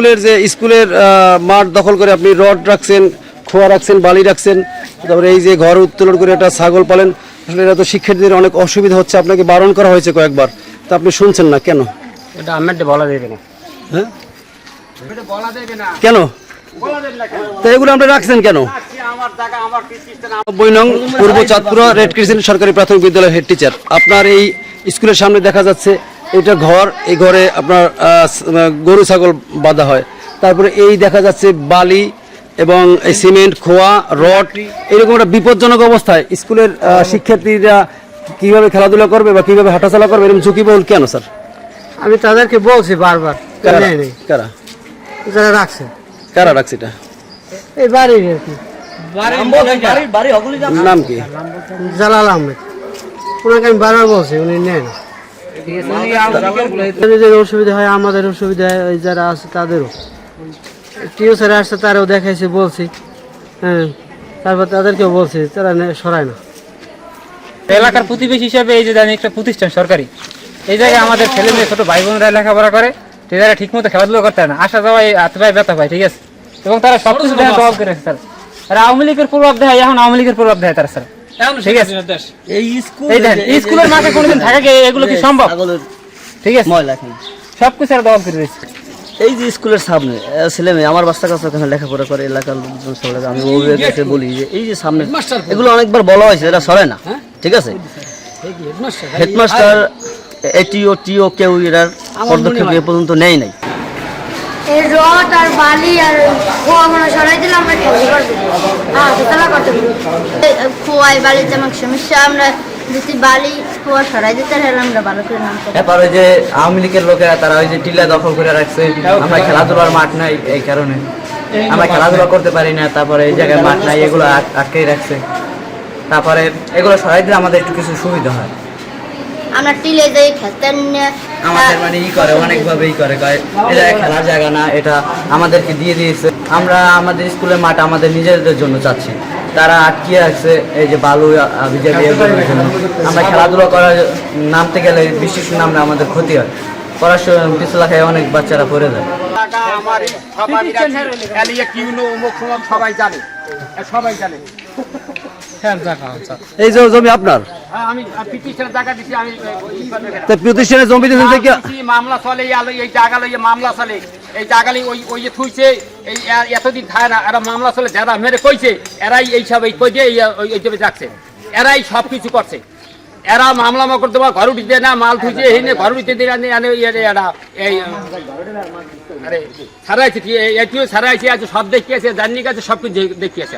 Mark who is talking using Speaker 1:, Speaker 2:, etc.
Speaker 1: স্কুলের যে স্কুলের মাঠ দখল করে আপনি রড রাখছেন খোয়া রাখছেন বালি রাখছেন তারপরে এই যে ঘর উত্তোলন করে একটা ছাগল পালেন আসলে এটা তো শিক্ষার্থীদের অনেক অসুবিধা হচ্ছে আপনাকে বারণ করা হয়েছে কয়েকবার। তা আপনি শুনছেন না কেন?
Speaker 2: এটা আমার বলা যাবে না।
Speaker 1: হ্যাঁ? কেন? তো এগুলো আপনি রাখছেন কেন? নব্বই নং পূর্ব চাঁদপুরা রেড ক্রিসেন্ট সরকারি প্রাথমিক বিদ্যালয়ের হেড টিচার। আপনার এই স্কুলের সামনে দেখা যাচ্ছে এটা ঘর এই ঘরে আপনার গরু ছাগল বাঁধা হয়। তারপরে এই দেখা যাচ্ছে বালি এবং এই সিমেন্ট খোয়া রড এরকম একটা বিপজ্জনক অবস্থায় স্কুলের শিক্ষার্থীরা কীভাবে খেলাধুলা করবে বা কীভাবে হাঁটাচলা করবে এরকম ঝুঁকিবহুল কেন স্যার?
Speaker 2: আমি তাদেরকে বলছি বারবার
Speaker 1: কারা?
Speaker 2: নেই নেই।
Speaker 1: কারা?
Speaker 2: যারা রাখছে।
Speaker 1: কারা রাখছে এটা?
Speaker 2: এই বাড়ির আর কি।
Speaker 1: নাম কি?
Speaker 2: জালাল আহমেদ। ওনাকে আমি বারবার বলছি উনি নেন। অসুবিধা হয় আমাদের অসুবিধা হয় ওই যারা আছে তাদেরও। টিও স্যার আসছে তারাও দেখাইছে বলছি। হ্যাঁ তারপর তাদেরকেও বলছি তারা সরায় না।
Speaker 3: এলাকার প্রতিবেশী হিসাবে এই যে জানি একটা প্রতিষ্ঠান সরকারি এই জায়গায় আমাদের ছেলে মেয়ে ছোট ভাই বোনরা লেখাপড়া করে তারা ঠিক মতো খেলাধুলা করতে হয় না। আসা যাওয়া হাত পায়ে ব্যথা পায় ঠিক আছে? এবং তারা সব কিছু প্রভাব করে স্যার। আর আওয়ামী লীগের প্রভাব দেয় এখন আওয়ামী লীগের প্রভাব দেয় তারা স্যার। ঠিক আছে। এই দেখেন স্কুলের মাঠে কোনোদিন থাকে কি এগুলো কি সম্ভব? ঠিক আছে। সব কিছু একটা দখল করে রয়েছে
Speaker 4: এই যে স্কুলের সামনে ছেলে মেয়ে আমার বাচ্চা কাছে ওখানে লেখাপড়া করে এলাকার লোকজন সবাই আমি অভিভাবক কাছে বলি যে এই যে সামনে এগুলো অনেকবার বলা হয়েছে এটা সরে না। ঠিক আছে? হেডমাস্টার এটিও টিও কেউ এটার পদক্ষেপ এ পর্যন্ত নেই নাই।
Speaker 5: এই রড আর বালি আর সরাই দিলে আমরা খেলতে পারব। হ্যাঁ করতে পারব। বালিতে সমস্যা আমরা যদি বালি সরাই দিতে তাহলে আমরা ভালো করে নাম
Speaker 4: এরপর ওই যে আওয়ামী লীগের লোকেরা তারা ওই যে টিলা দখল করে রাখছে। আমরা খেলাধুলার মাঠ নাই এই কারণে। আমরা খেলাধুলা করতে পারি না তারপরে এই জায়গায় মাঠ নাই এগুলো আটকেই রাখছে। তারপরে এগুলো সরাই দিলে আমাদের একটু কিছু সুবিধা হয়।
Speaker 5: আমরা টিলে যাই খেলতেন
Speaker 4: আমাদের মানে ই করে অনেকভাবে ই করে জায়গায় খেলার জায়গা না এটা আমাদেরকে দিয়ে দিয়েছে। আমরা আমাদের স্কুলের মাঠ আমাদের নিজেদের জন্য চাচ্ছি। তারা আটকিয়ে রাখছে এই যে বালু বিজেপি এগুলোর জন্য আমরা খেলাধুলা করার নামতে গেলে বৃষ্টির আমরা আমাদের ক্ষতি হয়। পড়াশোনা পিছলা খায় অনেক বাচ্চারা পড়ে যায়।
Speaker 6: সবাই জানে। সবাই জানে।
Speaker 1: এই যে জমি আপনার?
Speaker 6: হ্যাঁ আমি পিটিশনের জায়গা দিছি আমি এই ইসপাতের ঘেরা।
Speaker 1: তা প্রতিষ্ঠানে জমি
Speaker 6: মামলা চলে এই জায়গা লইয়ে মামলা চলে। এই জাগালি ওই ওই যে থুইছে, এই এতদিন থাকে না, এরা মামলা চলে, যারা মেরে কইছে, এরাই এই সব এই কই দিয়ে ওই এই যাচ্ছে। এরাই সব কিছু করছে। এরা মামলা মা করতে পারে ঘর উঠিতে না, মাল থুইছে, এই নে ঘর উঠিতে দিয়ে এরা এই আরে, সারাইছে এটিও সারাইছে? আছে সব দেখিয়েছে জানি কাছে সব কিছু দেখিয়েছে।